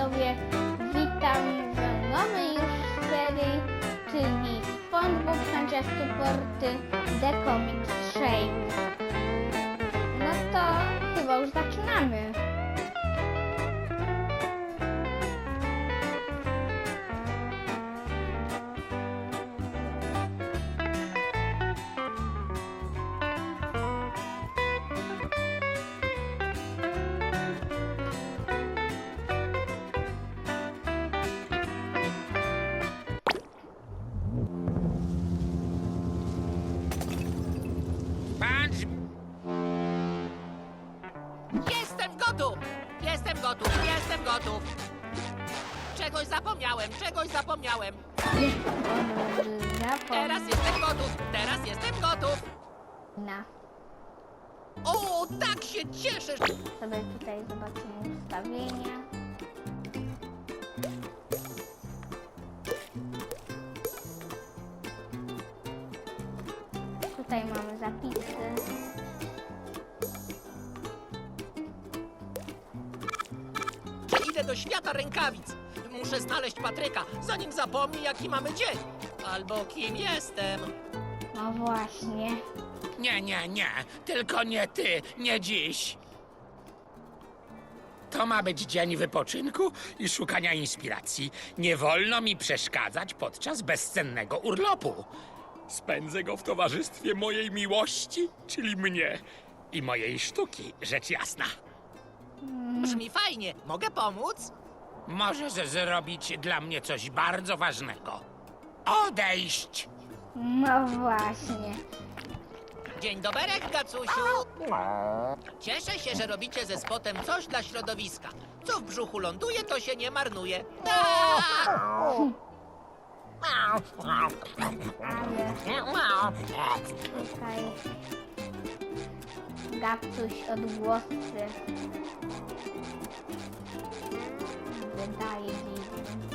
widzowie, witam w nowej już serii, czyli SpongeBob Manchester Porty The Comic Shape. No to chyba już zaczynamy. Gotów! Jestem gotów! Jestem gotów! Czegoś zapomniałem, czegoś zapomniałem. Teraz jestem gotów! Teraz jestem gotów! Na. O, tak się cieszę! Sobie tutaj zobaczymy ustawienia. Do świata rękawic. Muszę znaleźć Patryka, zanim zapomni, jaki mamy dzień. Albo kim jestem. No właśnie. Nie, nie, nie. Tylko nie ty, nie dziś. To ma być dzień wypoczynku i szukania inspiracji. Nie wolno mi przeszkadzać podczas bezcennego urlopu. Spędzę go w towarzystwie mojej miłości, czyli mnie, i mojej sztuki, rzecz jasna. Brzmi fajnie. Mogę pomóc? Możesz zrobić dla mnie coś bardzo ważnego. Odejść! No właśnie. Dzień doberek, Gacusiu. Cieszę się, że robicie ze spotem coś dla środowiska. Co w brzuchu ląduje, to się nie marnuje. Ta! Tutaj Gapcuś odgłosy wydaje dziwne.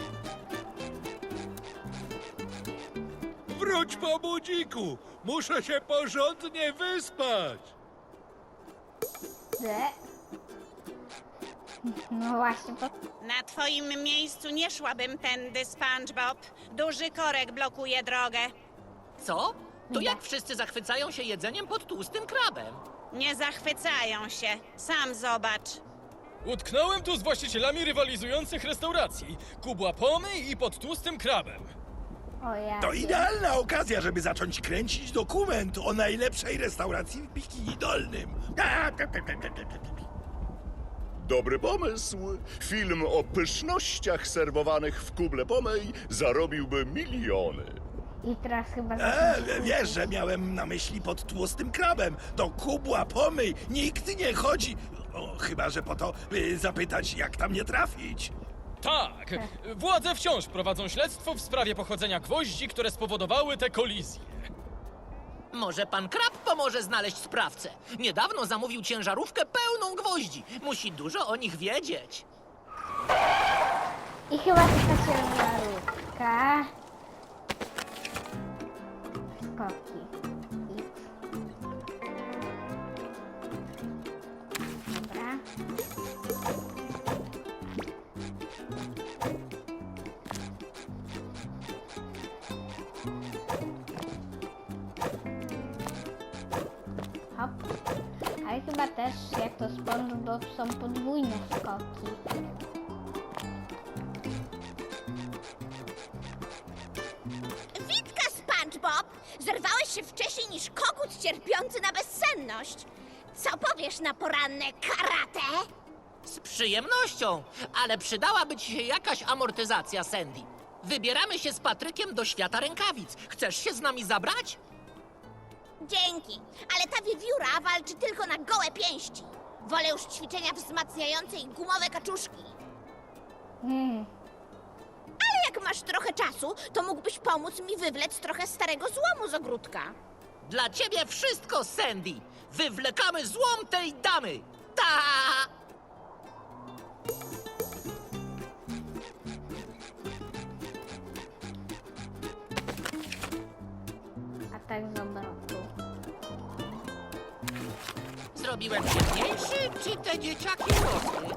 Wróć po budziku! Muszę się porządnie wyspać! No właśnie, to Na twoim miejscu nie szłabym tędy, SpongeBob. Duży korek blokuje drogę. Co? To jak wszyscy zachwycają się jedzeniem pod tłustym krabem? Nie zachwycają się. Sam zobacz. Utknąłem tu z właścicielami rywalizujących restauracji. Kubła Pomy i pod tłustym krabem. o ja. To idealna okazja, żeby zacząć kręcić dokument o najlepszej restauracji w Bikini Dolnym. Dobry pomysł. Film o pysznościach serwowanych w kuble pomej zarobiłby miliony. I teraz chyba E, wiesz, że miałem na myśli pod tłustym krabem. Do kubła pomyj nikt nie chodzi. O, chyba, że po to, by zapytać, jak tam nie trafić. Tak, władze wciąż prowadzą śledztwo w sprawie pochodzenia gwoździ, które spowodowały te kolizje. Może pan Krab pomoże znaleźć sprawcę? Niedawno zamówił ciężarówkę pełną gwoździ. Musi dużo o nich wiedzieć. I chyba to ta ciężarówka. Skoki. Chyba też, jak to SpongeBob, są podwójne skoki. Witka, SpongeBob! Zerwałeś się wcześniej niż kogut cierpiący na bezsenność. Co powiesz na poranne karate? Z przyjemnością, ale przydałaby ci się jakaś amortyzacja, Sandy. Wybieramy się z Patrykiem do świata rękawic. Chcesz się z nami zabrać? Dzięki, ale ta wiewióra walczy tylko na gołe pięści. Wolę już ćwiczenia wzmacniające i gumowe kaczuszki. Hmm. Ale jak masz trochę czasu, to mógłbyś pomóc mi wywlec trochę starego złomu z ogródka. Dla ciebie wszystko, Sandy. Wywlekamy złom tej damy. Ta! zrobiłem się czy te dzieciaki rosły?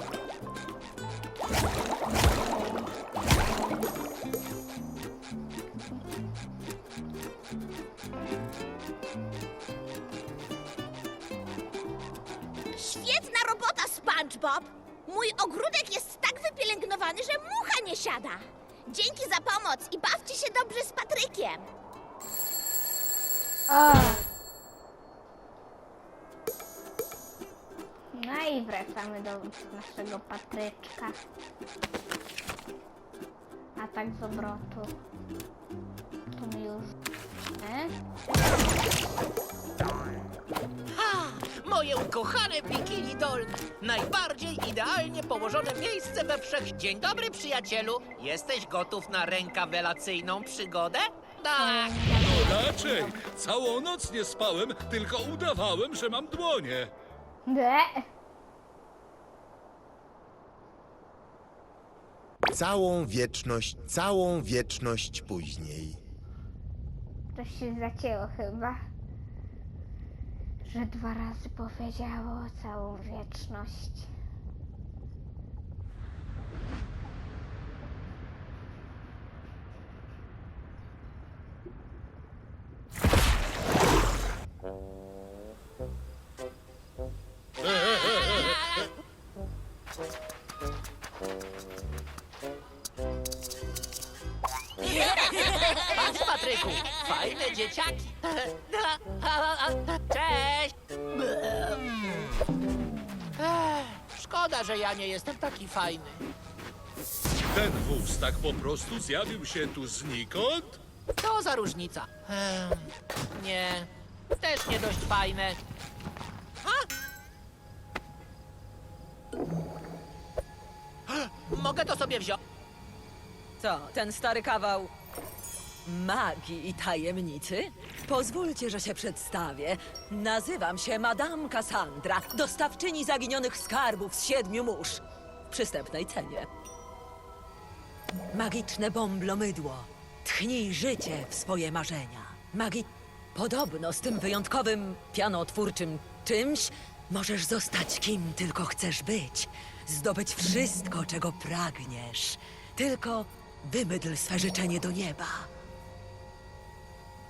Świetna robota, SpongeBob! Mój ogródek jest tak wypielęgnowany, że mucha nie siada. Dzięki za pomoc i bawcie się dobrze z Patrykiem. Ach. I wracamy do naszego Patryczka. Atak z obrotu. Tu mi już... E? Ha! Moje ukochane bikini dolne. Najbardziej idealnie położone miejsce we wszech... Dzień dobry, przyjacielu. Jesteś gotów na rękawelacyjną przygodę? Tak. Raczej. Całą noc nie spałem, tylko udawałem, że mam dłonie. De. Całą wieczność, całą wieczność później. To się zacięło chyba. Że dwa razy powiedziało całą wieczność. Patrz, Patryku, fajne dzieciaki. Cześć! Ech, Szkoda, że ja nie jestem taki fajny. Ten wóz tak po prostu zjawił się tu znikąd? To za różnica. Nie, też nie dość fajne. A! Mogę to sobie wziąć. Co, ten stary kawał magii i tajemnicy? Pozwólcie, że się przedstawię. Nazywam się Madame Cassandra, dostawczyni zaginionych skarbów z siedmiu mórz. W przystępnej cenie. Magiczne bąblomydło. Tchnij życie w swoje marzenia. Magi... Podobno z tym wyjątkowym, pianotwórczym czymś możesz zostać kim tylko chcesz być. Zdobyć wszystko, czego pragniesz. Tylko wymydl swe życzenie do nieba.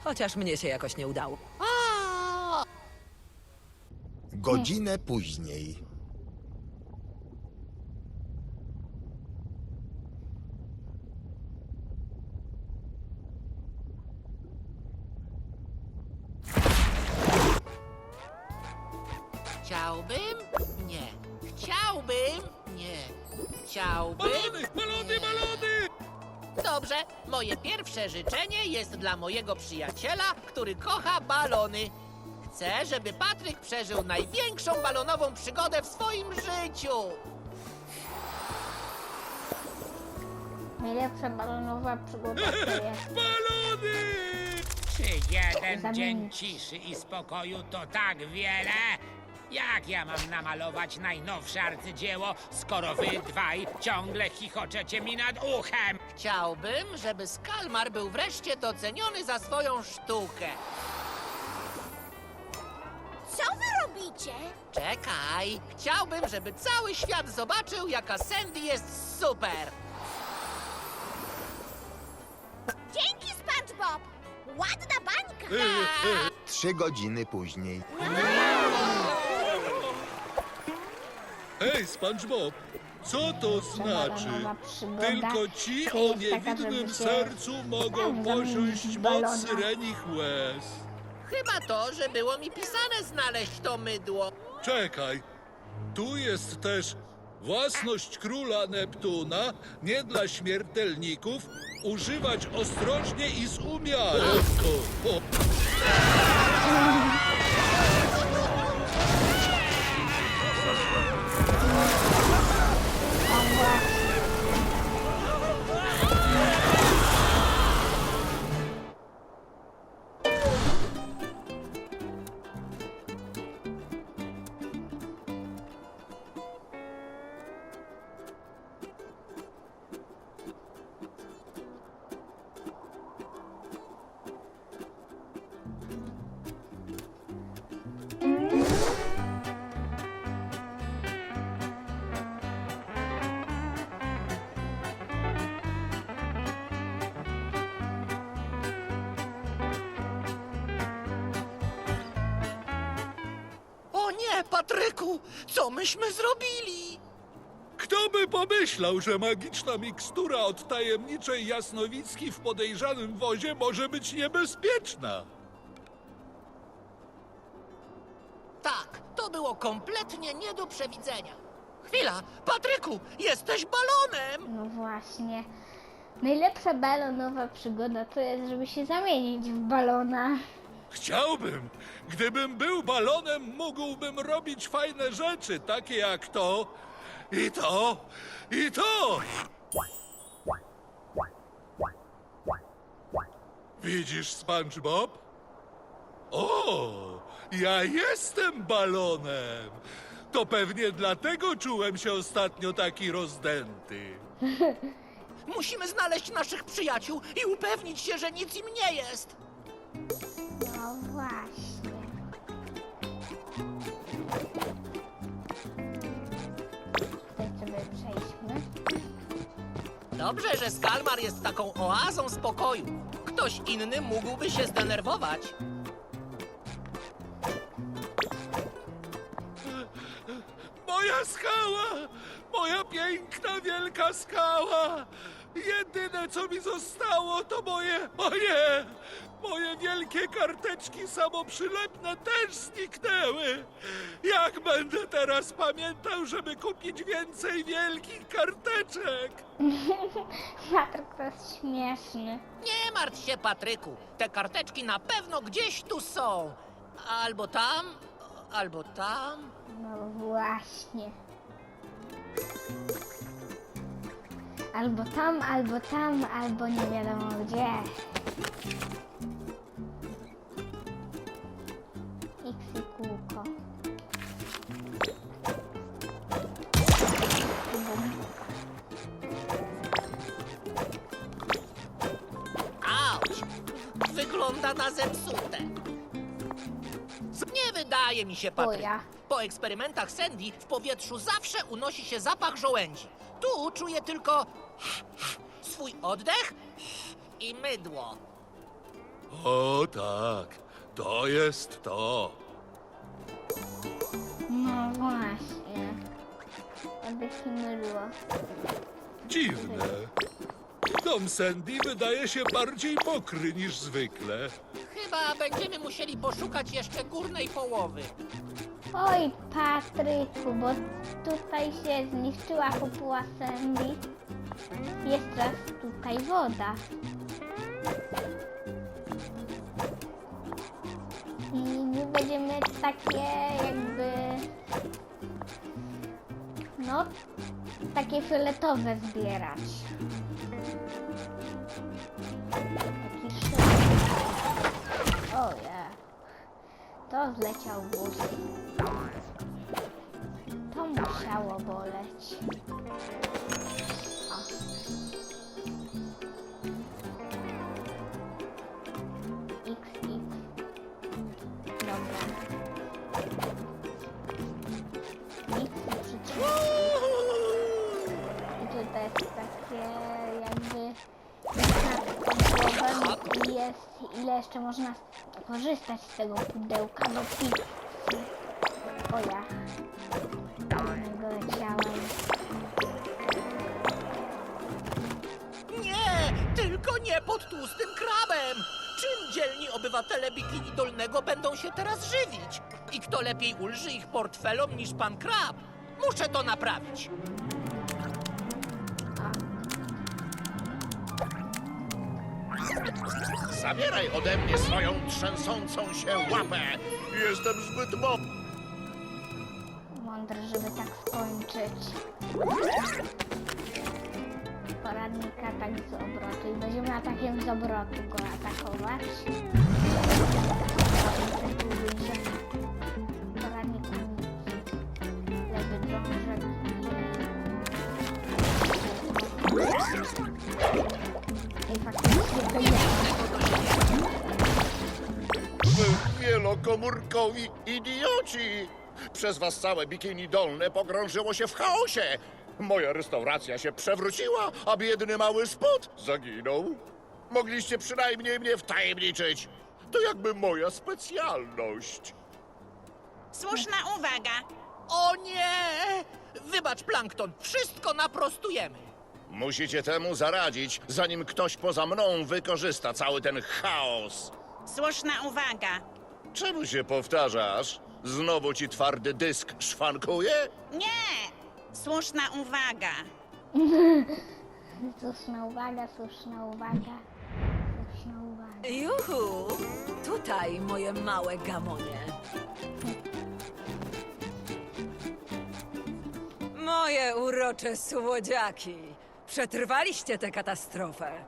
Chociaż mnie się jakoś nie udało. Godzinę później. Moje pierwsze życzenie jest dla mojego przyjaciela, który kocha balony. Chcę, żeby Patryk przeżył największą balonową przygodę w swoim życiu. Najlepsza balonowa przygoda to jest. Balony! Czy jeden Zamienić. dzień ciszy i spokoju to tak wiele? Jak ja mam namalować najnowsze arcydzieło, skoro wy dwaj ciągle chichoczecie mi nad uchem? Chciałbym, żeby Skalmar był wreszcie doceniony za swoją sztukę. Co wy robicie? Czekaj, chciałbym, żeby cały świat zobaczył, jaka Sandy jest super. Dzięki, SpongeBob! Ładna bańka! Trzy godziny później. Hej, SpongeBob, co to znaczy? balonowa przygoda Tylko ci to o jest taka, niewinnym żeby się sercu mogą zamienić posiąść w moc syrenich łez. Chyba to, że było mi pisane znaleźć to mydło. Czekaj, tu jest też własność króla Neptuna, nie dla śmiertelników, używać ostrożnie i z umiarem. O, o. Co myśmy zrobili? Kto by pomyślał, że magiczna mikstura od tajemniczej jasnowicki w podejrzanym wozie może być niebezpieczna? Tak, to było kompletnie nie do przewidzenia. Chwila, Patryku, jesteś balonem! No właśnie. Najlepsza balonowa przygoda to jest, żeby się zamienić w balona. Chciałbym. Gdybym był balonem, mógłbym robić fajne rzeczy, takie jak to, i to, i to. Widzisz, SpongeBob? O, ja jestem balonem. To pewnie dlatego czułem się ostatnio taki rozdęty. Musimy znaleźć naszych przyjaciół i upewnić się, że nic im nie jest. Dobrze, że Skalmar jest taką oazą spokoju. Ktoś inny mógłby się zdenerwować. Moja skała! Moja piękna, wielka skała! Jedyne, co mi zostało, to moje... Moje... Moje wielkie karteczki samoprzylepne też zniknęły! Jak będę teraz pamiętał, żeby kupić więcej wielkich karteczek? Patryk to jest śmieszny. Nie martw się, Patryku. Te karteczki na pewno gdzieś tu są. Albo tam, albo tam. No właśnie. Albo tam, albo tam, albo nie wiadomo gdzie. I kółko. Auć! Wygląda na zepsute. Nie wydaje mi się, Patryk. Oja. Po eksperymentach Sandy w powietrzu zawsze unosi się zapach żołędzi. Tu czuję tylko swój oddech i mydło. O tak, to jest to. No właśnie. Oddech i mydło. Dziwne. Dom Sandy wydaje się bardziej mokry niż zwykle. Chyba będziemy musieli poszukać jeszcze górnej połowy. Oj, Patryku, bo tutaj się zniszczyła kopuła Sandy. Jest teraz tutaj woda. Takie jakby... No, takie fioletowe zbierać. Taki. O ja. To zleciał wóz. To musiało boleć. Jeszcze można korzystać z tego pudełka do pizzy. O ja. Do niego leciałem. Nie, tylko nie pod tłustym krabem! Czym dzielni obywatele Bikini Dolnego będą się teraz żywić? I kto lepiej ulży ich portfelom niż pan krab? Muszę to naprawić. Zabieraj ode mnie swoją trzęsącą się łapę! Jestem zbyt mocny. Mądry, żeby tak skończyć. Poradnik atak z obrotu i będziemy atakiem z obrotu go atakować. I... I faktycznie to jest. Wy wielokomórkowi idioci! Przez was całe bikini dolne pogrążyło się w chaosie. Moja restauracja się przewróciła, a biedny mały spot zaginął. Mogliście przynajmniej mnie wtajemniczyć. To jakby moja specjalność. Słuszna uwaga. O nie! Wybacz, Plankton, wszystko naprostujemy. Musicie temu zaradzić, zanim ktoś poza mną wykorzysta cały ten chaos. Słuszna uwaga. Czemu się powtarzasz? Znowu ci twardy dysk szwankuje? Nie! Słuszna uwaga. Słuszna uwaga, słuszna uwaga, słuszna uwaga. Juhu! Tutaj moje małe gamonie. Moje urocze słodziaki. Przetrwaliście tę katastrofę.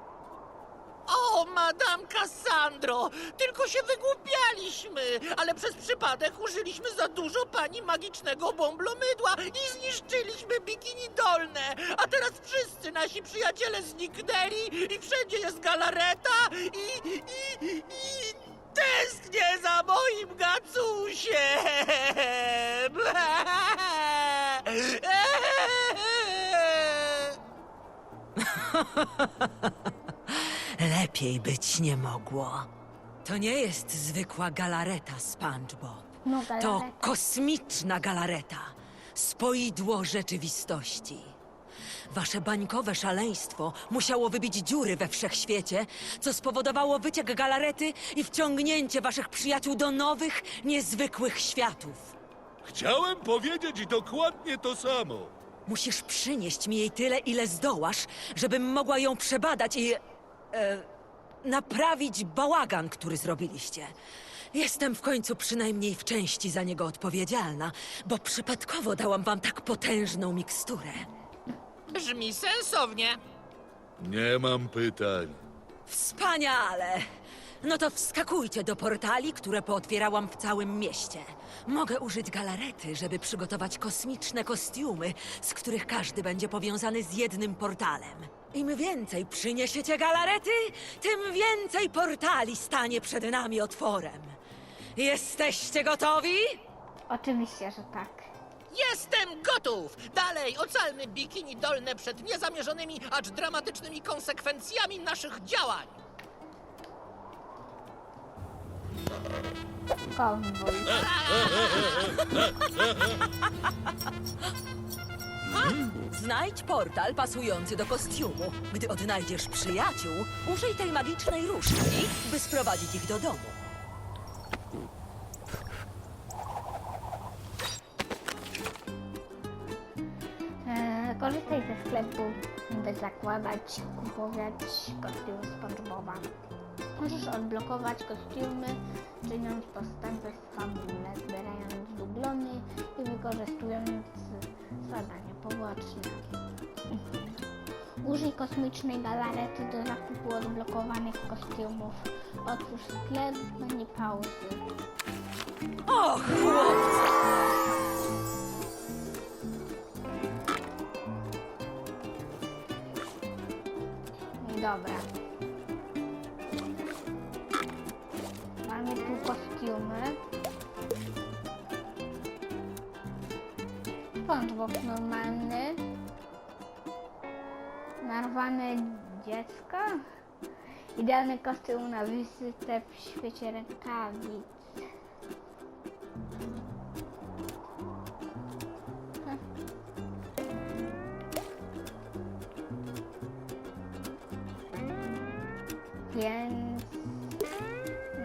O, Madame Cassandro! Tylko się wygłupialiśmy, ale przez przypadek użyliśmy za dużo pani magicznego bąblomydła i zniszczyliśmy bikini dolne. A teraz wszyscy nasi przyjaciele zniknęli i wszędzie jest galareta i... i... i... Tęsknię za moim gacusiem! Lepiej być nie mogło. To nie jest zwykła galareta, SpongeBob. No, To galareta. kosmiczna galareta. Spoidło rzeczywistości. Wasze bańkowe szaleństwo musiało wybić dziury we wszechświecie, co spowodowało wyciek galarety i wciągnięcie waszych przyjaciół do nowych, niezwykłych światów. Chciałem powiedzieć dokładnie to samo. Musisz przynieść mi jej tyle, ile zdołasz, żebym mogła ją przebadać i. E, naprawić bałagan, który zrobiliście. Jestem w końcu przynajmniej w części za niego odpowiedzialna, bo przypadkowo dałam wam tak potężną miksturę. Brzmi sensownie. Nie mam pytań. Wspaniale! No to wskakujcie do portali, które pootwierałam w całym mieście. Mogę użyć galarety, żeby przygotować kosmiczne kostiumy, z których każdy będzie powiązany z jednym portalem. Im więcej przyniesiecie galarety, tym więcej portali stanie przed nami otworem. Jesteście gotowi? Oczywiście, że tak. Jestem gotów! Dalej, ocalmy bikini dolne przed niezamierzonymi, acz dramatycznymi konsekwencjami naszych działań! Konwój. Znajdź portal pasujący do kostiumu. Gdy odnajdziesz przyjaciół, użyj tej magicznej różdżki, by sprowadzić ich do domu. E, korzystaj ze sklepu, by zakładać, kupować kostium SpongeBoba. Możesz odblokować kostiumy, czyniąc postępy w fabule, zbierając dublony i wykorzystując zadania poboczne. Użyj kosmicznej galarety do zakupu odblokowanych kostiumów. Otwórz sklep menu pauzy. O, chłopcy! Dobra. SpongeBob normalny. Narwane dziecko. Idealny kostium na wizytę w świecie rękawic. Więc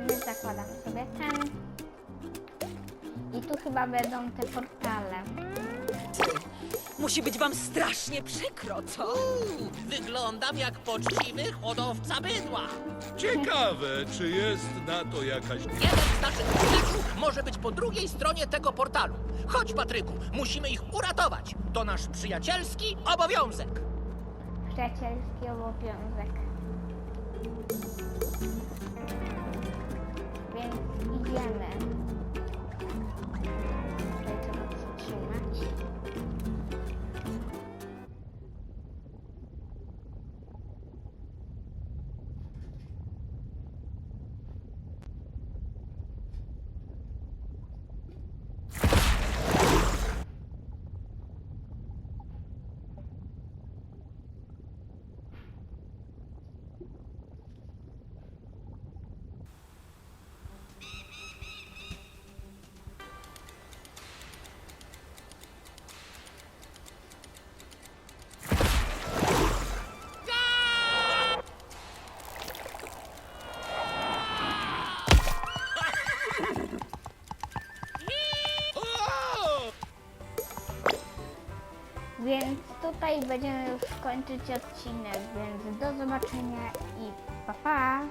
my zakładamy sobie ten. I tu chyba będą te portale. Musi być wam strasznie przykro, co? Uuu, wyglądam jak poczciwy hodowca bydła. Ciekawe, czy jest na to jakaś... Jeden z naszych przyjaciół może być po drugiej stronie tego portalu. Chodź, Patryku, musimy ich uratować. To nasz przyjacielski obowiązek. Przyjacielski obowiązek. Więc idziemy. Tutaj będziemy już kończyć odcinek, więc do zobaczenia i pa pa!